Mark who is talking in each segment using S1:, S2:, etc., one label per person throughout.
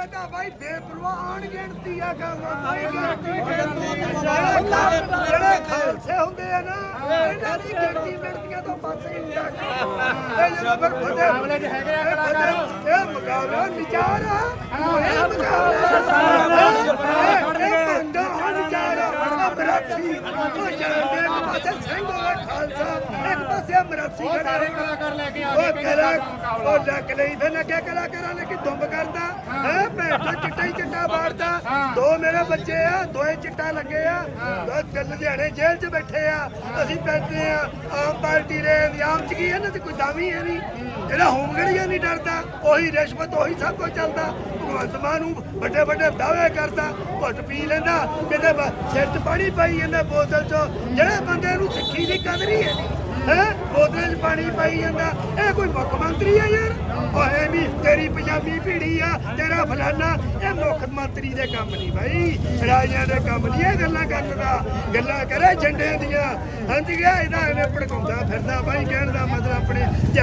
S1: ਇਹ ਤਾਂ ਬਾਈ ਬੇਪਰਵਾਹ ਆਣ ਗਿਣਤੀ ਆ ਕੋਈ ਗਿਣਤੀ ਜਿਹੜੇ ਜਿਹੜੇ ਖਾਲਸੇ ਹੁੰਦੇ ਆ ਨਾ ਇਹਨਾਂ ਦੀ ਗਿਣਤੀ ਮਿਣਤੀਆਂ ਤੋਂ ਪਾਸੇ ਹੀ ਹੁੰਦਾ ਇਹ ਜਦੋਂ ਫਿਰ
S2: ਮਾਮਲੇ 'ਚ ਹੈਗੇ ਆ ਕਲਾਕਾਰ।
S1: ਇਹ ਮੁਕਾਬਲਾ ਵਿਚਾਰ ਆ। ਇਹ ਮੁਕਾਬਲਾ ਇਹ ਆ। ਵਿਚਾਰ ਆ। ਮਰਾਸੀ ਉਹ ਇੱਕ ਪਾਸੇ ਸਿੰਘ ਹੋਵੇ ਖਾਲਸਾ। ਇੱਕ ਪਾਸੇ ਮਰਾਸੀ
S2: ਉਹ
S1: ਖੜਾ
S2: ਸਾਰੇ ਕਲਾਕਾਰ ਲੈ ਕੇ ਆ
S1: ਉਹ
S2: ਗਏ
S1: ਕਲਾ ਉਹ ਲੱਕ ਲਈ ਫਿਰ ਲੱਗਿਆ ਕਲਾਕਾਰਾਂ ਨੇ ਕਿ ਦੁੰਬ 15 ਬੱਚੇ ਆ? ਦੋਏ ਚਿੱਟਾ ਲੱਗੇ ਆ। ਦੋ ਲੁਧਿਆਣੇ ਜੇਲ੍ਹ 'ਚ ਬੈਠੇ ਆ। ਅਸੀਂ ਬੈਠੇ ਆ। ਆਮ ਪਾਰਟੀ ਦੇ ਨਿਯਮ 'ਚ ਕੀ ਇਹਨਾਂ ਤੇ ਕੋਈ ਦਾਵੀ ਹੈ ਨਹੀਂ। ਜਿਹੜਾ ਹੋਮਗੜੀਆ ਨਹੀਂ ਡਰਦਾ ਉਹੀ ਰਿਸ਼ਵਤ ਉਹੀ ਸਭ ਕੁਝ ਚੱਲਦਾ। ਭਗਵੰਤ ਮਾਨ ਨੂੰ ਵੱਡੇ ਵੱਡੇ ਦਾਅਵੇ ਕਰਦਾ। ਘੁੱਟ ਪੀ ਲੈਂਦਾ। ਕਿਤੇ ਸਿਰ 'ਚ ਪਾਣੀ ਪਾਈ ਜਾਂਦਾ ਬੋਤਲ 'ਚ। ਜਿਹੜੇ ਬੰਦੇ ਨੂੰ ਸਿੱਖੀ ਦੀ ਕਦਰ ਹੀ ਹੈ ਹੈ? ਪਾਣੀ ਪਾਈ ਜਾਂਦਾ। ਇਹ ਕੋਈ ਮੁੱਖ ਮੰਤਰੀ ਆ ਯਾਰ। ਓਏ ਵੀ ਤੇਰੀ ਪੰਜਾਬੀ ਪੀੜੀ ਆ, ਤੇਰਾ ਫਲਾਨਾ। ਇਹ ਮੁੱਖ ਮੰਤਰੀ ਦੇ ਕੰਮ ਨਹੀਂ ਭਾਈ ਰਾਜਿਆਂ ਦੇ ਕੰਮ ਨਹੀਂ, ਇਹ ਗੱਲਾਂ ਕਰਦਾ ਗੱਲਾਂ ਕਰੇ ਝੰਡੇ ਦੀਆਂ। ਹਾਂਜੀ, ਗਿਆ ਇਹਦਾ ਇਹਨੇ ਭੜਕਾਉਂਦਾ ਫਿਰਦਾ ਭਾਈ ਕਹਿਣ ਦਾ ਮਤਲਬ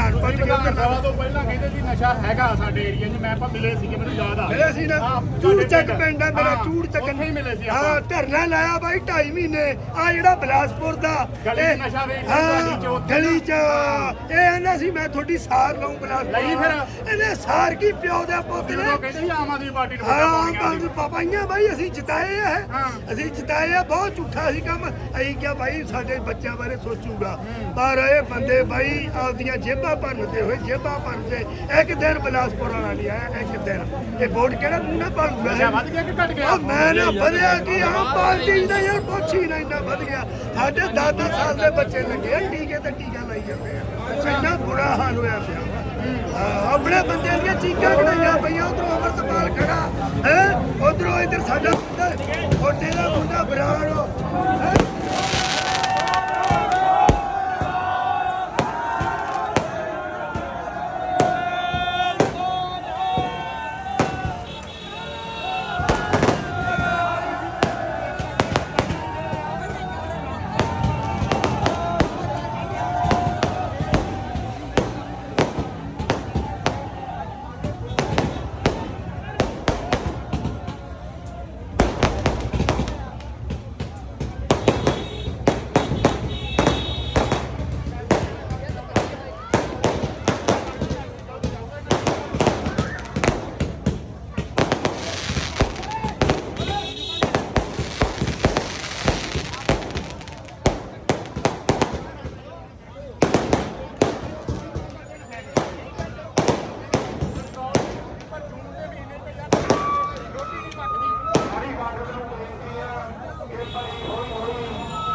S1: ਆਪਣੇ ਧਿਆਨ ਭੰਗ
S2: ਵਿਧਾਨ
S1: ਕਰਦਾ
S2: ਸਭਾ ਤੋਂ ਪਹਿਲਾਂ ਕਹਿੰਦੇ ਸੀ ਨਸ਼ਾ ਹੈਗਾ ਸਾਡੇ ਏਰੀਆ 'ਚ। ਮੈਂ ਆਪਾਂ ਮਿਲੇ ਸੀਗੇ ਮੈਨੂੰ ਯਾਦ ਆ।
S1: ਮਿਲੇ ਸੀ ਨਾ?
S2: ਹਾਂ,
S1: ਚੂੜ
S2: ਤੁਹਾਡੇ
S1: ਚੱਕ
S2: ਪਿੰਡ।
S1: ਪਿੰਡ ਆ ਮੇਰਾ
S2: ਹਾਂ,
S1: ਚੂੜ ਚੱਕ
S2: ਉੱਥੇ ਹੀ ਮਿਲੇ ਸੀ
S1: ਹਾਂ
S2: ਆਪਾਂ।
S1: ਧਰਨਾ ਲਾਇਆ ਬਾਈ 2.5 ਮਹੀਨੇ। ਆ ਜਿਹੜਾ ਬਲਾਸਪੁਰ ਦਾ
S2: ਗਲੀ 'ਚ
S1: ਇਹ-
S2: ਨਸ਼ਾ ਵੇਚਦਾ
S1: ਹਾਂ,
S2: ਗਲੀ 'ਚ ਉੱਥੇ
S1: ਗਲੀ ਚ। ਇਹ ਆਂਦਾ ਸੀ ਮੈਂ ਤੁਹਾਡੀ ਸਾਰ ਲਊਂ ਬਲਾਸਪੁਰ
S2: ਲਈ ਫਿਰ?
S1: ਇਹਨੇ ਸਾਰ ਕੀ ਪਿਓ ਦੇ ਪੁੱਤ ਨੇ?
S2: ਜਦੋਂ ਕਹਿੰਦੇ ਸੀ ਆਮ ਆਦਮੀ ਪਾਰਟੀ ਨੂੰ ਵੋਟਾਂ
S1: ਹਾਂ
S2: ਪਾਉਣੀਆਂ
S1: ਬੰਦ
S2: ਸੀ।
S1: ਪਾਪਾਈਆਂ ਬਾਈ ਅਸੀਂ ਜਿਤਾਏ ਆ। ਅਸੀਂ ਜਿਤਾਏ ਆ ਬਹੁਤ ਝੂਠਾ ਸੀ ਕੰਮ। ਅਸੀਂ ਕਿਹਾ ਬਾਈ ਸਾਡੇ ਬੱਚਿਆਂ ਬਾਰੇ ਸੋਚੂਗਾ। ਪਰ ਇਹ ਬੰਦੇ ਬਾਈ ਆਪਦੀਆਂ ਜੇਬਾਂ ਭਰਨਦੇ ਹੋਏ ਜੇਬਾਂ ਭਰਦੇ ਇੱਕ ਦਿਨ ਬਲਾਸਪੁਰ ਵਾਲਾ ਨਹੀਂ ਆਇਆ ਇੱਕ ਦਿਨ। ਇਹ ਵੋਟ ਕਿਹੜਾ ਮੂੰਹ ਪਾਲੂਗਾ
S2: ਨਸ਼ਾ ਵੱਧ ਗਿਆ ਕਿ ਘਟ ਗਿਆ?
S1: ਉਹ ਮੈਂ ਨਾ ਵਧਿਆ ਕਿ ਆਮ ਪਾਰਟੀ ਦਾ ਯਾਰ ਪੁੱਛੀ ਨਾ ਇੰਨਾ ਵਧ ਗਿਆ। ਸਾਡੇ 10 ਸਾਲ ਦੇ ਬੱਚੇ ਲੱਗੇ ਆ, ਟੀਕੇ ਤੇ ਟੀਕਾ ਲਾਈ ਜਾਂਦੇ ਆ। ਇੰਨਾ ਬੁਰਾ ਹਾਲ ਹੋਇਆ ਪਿਆ। ਹਾਂ, ਆਪਣੇ ਬੰਦਿਆਂ ਦੀਆਂ ਚੀਕਾਂ ਕਢਾਈਆਂ ਪਈਆਂ ਉਧਰੋਂ ਅਮਰਤਪਾਲ ਖੜਾ। ਹੈ? ਉਧਰੋਂ ਇੱਧਰ ਸਾਡਾ ਛੋਟੇ ਦਾ ਮੁੰਡਾ ਬਰਾੜ। ਹੈ?